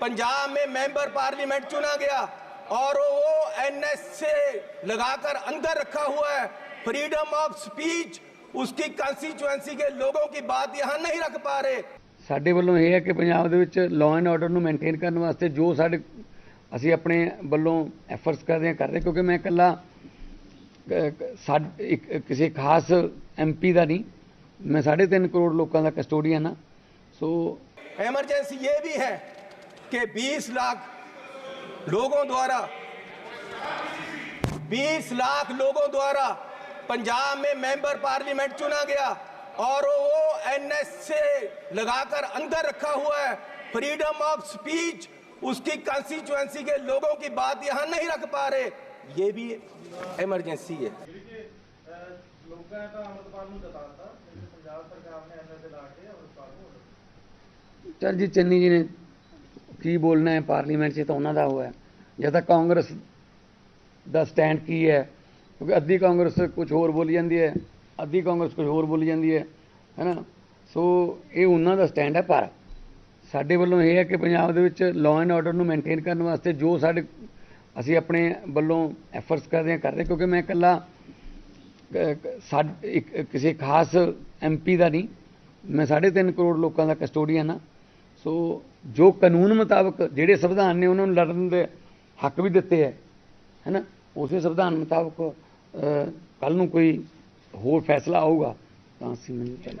पंजाब में member parliament चुना गया और वो एनएस से लगाकर अंदर रखा हुआ है फ्रीडम ऑफ स्पीच उसकी कंस्टिट्यूएंसी के लोगों की बात यहाँ नहीं रख पा रहे ਸਾਡੇ ਵੱਲੋਂ ਇਹ ਹੈ ਕਿ ਪੰਜਾਬ ਦੇ ਵਿੱਚ ਲਾਅ ਐਂਡ ਆਰਡਰ ਨੂੰ ਮੇਨਟੇਨ ਕਰਨ ਵਾਸਤੇ ਜੋ ਸਾਡੇ ਅਸੀਂ ਆਪਣੇ ਵੱਲੋਂ ਐਫਰਟਸ ਕਰਦੇ ਹਾਂ ਕਰ ਰਹੇ ਕਿਉਂਕਿ ਮੈਂ ਇਕੱਲਾ ਅਹ, ਸਾਡ- ਇੱਕ ਕਿਸੇ ਖਾਸ ਐਮਪੀ ਦਾ ਨਹੀਂ ਮੈਂ 3.5 ਕਰੋੜ ਲੋਕਾਂ ਦਾ ਕਸਟੋਡੀਅਨ ਹਾਂ ਸੋ इमरजेंसी ये भी है कि 20 लाख लोगों द्वारा 20 लाख लोगों द्वारा पंजाब में मेंबर पार्लियामेंट चुना गया और वो एनएस से लगाकर अंदर रखा हुआ है। फ्रीडम ऑफ़ स्पीच उसकी कॉन्स्टिट्यूएंसी के लोगों की बात यहाँ नहीं रख पा रहे। ये भी इमरजेंसी है। चल जी चन्नी जी ने ਕੀ ਬੋਲਣਾ ਹੈ ਪਾਰਲੀਮੈਂਟ 'ਚ ਤਾਂ ਉਹਨਾਂ ਦਾ ਹੋਇਆ ਜਾਂ ਤਾਂ ਕਾਂਗਰਸ ਦਾ ਸਟੈਂਡ ਕੀ ਹੈ? ਕਿਉਂਕਿ ਅੱਧੀ ਕਾਂਗਰਸ ਕੁਝ ਹੋਰ ਬੋਲੀ ਜਾਂਦੀ ਹੈ ਅੱਧੀ ਕਾਂਗਰਸ ਕੁਝ ਹੋਰ ਬੋਲੀ ਜਾਂਦੀ ਹੈ ਹੈਨਾ ਸੋ ਇਹ ਉਹਨਾਂ ਦਾ ਸਟੈਂਡ ਹੈ ਪਰ ਸਾਡੇ ਵੱਲੋਂ ਇਹ ਹੈ ਕਿ ਪੰਜਾਬ ਦੇ ਵਿੱਚ ਲਾਅ ਐਂਡ ਆਰਡਰ ਨੂੰ ਮੇਨਟੇਨ ਕਰਨ ਵਾਸਤੇ ਜੋ ਸਾਡੇ ਅਸੀਂ ਆਪਣੇ ਵੱਲੋਂ ਐਫਰਟਸ ਕਰਦੇ ਹਾਂ ਕਰ ਰਹੇ ਕਿਉਂਕਿ ਮੈਂ ਇਕੱਲਾ ਅਹ, ਇੱਕ ਕਿਸੇ ਖਾਸ ਐਮਪੀ ਦਾ ਨਹੀਂ। ਮੈਂ 3.5 ਕਰੋੜ ਲੋਕਾਂ ਦਾ ਕਸਟੋਡੀਅਨ ਹਾਂ। ਸੋ ਜੋ ਕਾਨੂੰਨ ਮੁਤਾਬਕ ਜਿਹੜੇ ਸੰਵਿਧਾਨ ਨੇ ਉਹਨਾਂ ਨੂੰ ਲੜਨ ਦੇ ਹੱਕ ਵੀ ਦਿੱਤੇ ਹੈ, ਹੈਨਾ? ਉਸੇ ਸੰਵਿਧਾਨ ਮੁਤਾਬਕ ਕੱਲ ਨੂੰ ਕੋਈ ਹੋਰ ਫੈਸਲਾ ਆਊਗਾ ਤਾਂ ਅਸੀਂ ਮੈਨੂੰ ਚੱਲ